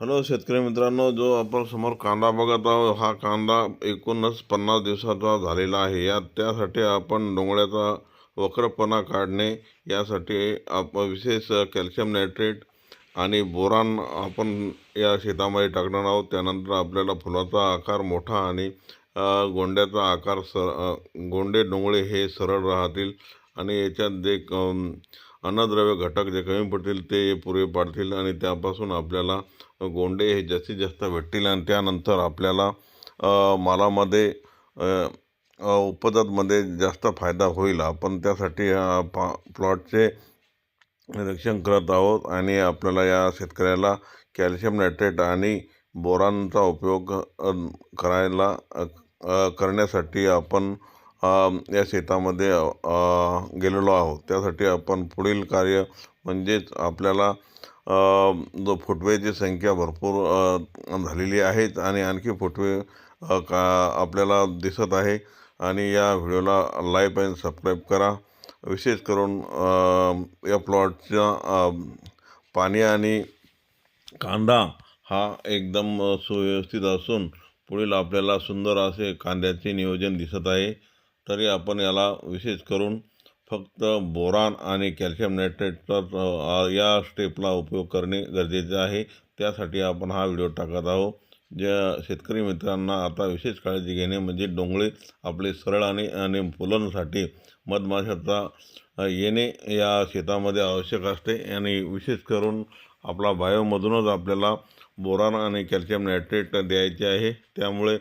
Hello शेतकरी मित्रांनो जो आपण समोर कांदा बघत आहोत हा कांदा एकूणच पन्नास दिवसाचा झालेला आहे. या त्यासाठी आपण डोंगळ्याचा वक्रपणा काढणे यासाठी आप विशेष कॅल्शियम नायट्रेट आणि बोरान आपण या शेतामध्ये टाकणार आहोत. त्यानंतर आपल्याला फुलाचा आकार मोठा आणि गोंड्याचा आकार सर गोंडे डोंगळे हे सरळ राहतील. आणि याच्यात जे क- अन्नद्रव्य घटक जे कमी पडतील ते पुरे पाडतील आणि त्यापासून आपल्याला गोंडे हे जास्तीत जास्त भेटतील आणि त्यानंतर आपल्याला मालामध्ये उपजातमध्ये जास्त फायदा होईल. आपण त्यासाठी या पा प्लॉटचे निरीक्षण करत आहोत आणि आपल्याला या शेतकऱ्याला कॅल्शियम नायट्रेट आणि बोरांचा उपयोग करायला करण्यासाठी आपण या शेतामध्ये गेलेलो आहोत. त्यासाठी आपण पुढील कार्य म्हणजेच आपल्याला जो फुटवेची संख्या भरपूर झालेली आहेत आणि आणखी फुटवे का आपल्याला दिसत आहे. आणि या व्हिडिओला लाईक आणि सबस्क्राईब करा. विशेष करून या प्लॉटच्या पाणी आणि कांदा हा एकदम सुव्यवस्थित असून पुढील आपल्याला सुंदर असे कांद्याचे नियोजन दिसत आहे. तरी आपण याला विशेष करून फक्त बोरान आणि कॅल्शियम नायट्रेटचा या स्टेपला उपयोग करणे गरजेचे आहे. त्यासाठी आपण हा व्हिडिओ टाकत आहोत. ज्या शेतकरी मित्रांना आता विशेष काळजी घेणे म्हणजे डोंगळे आपले सरळ आणि आणि फुलांसाठी मधमाशाचा येणे या शेतामध्ये आवश्यक असते. आणि विशेष करून आपला बायोमधूनच आपल्याला बोरान आणि कॅल्शियम नायट्रेट द्यायचे आहे. त्यामुळे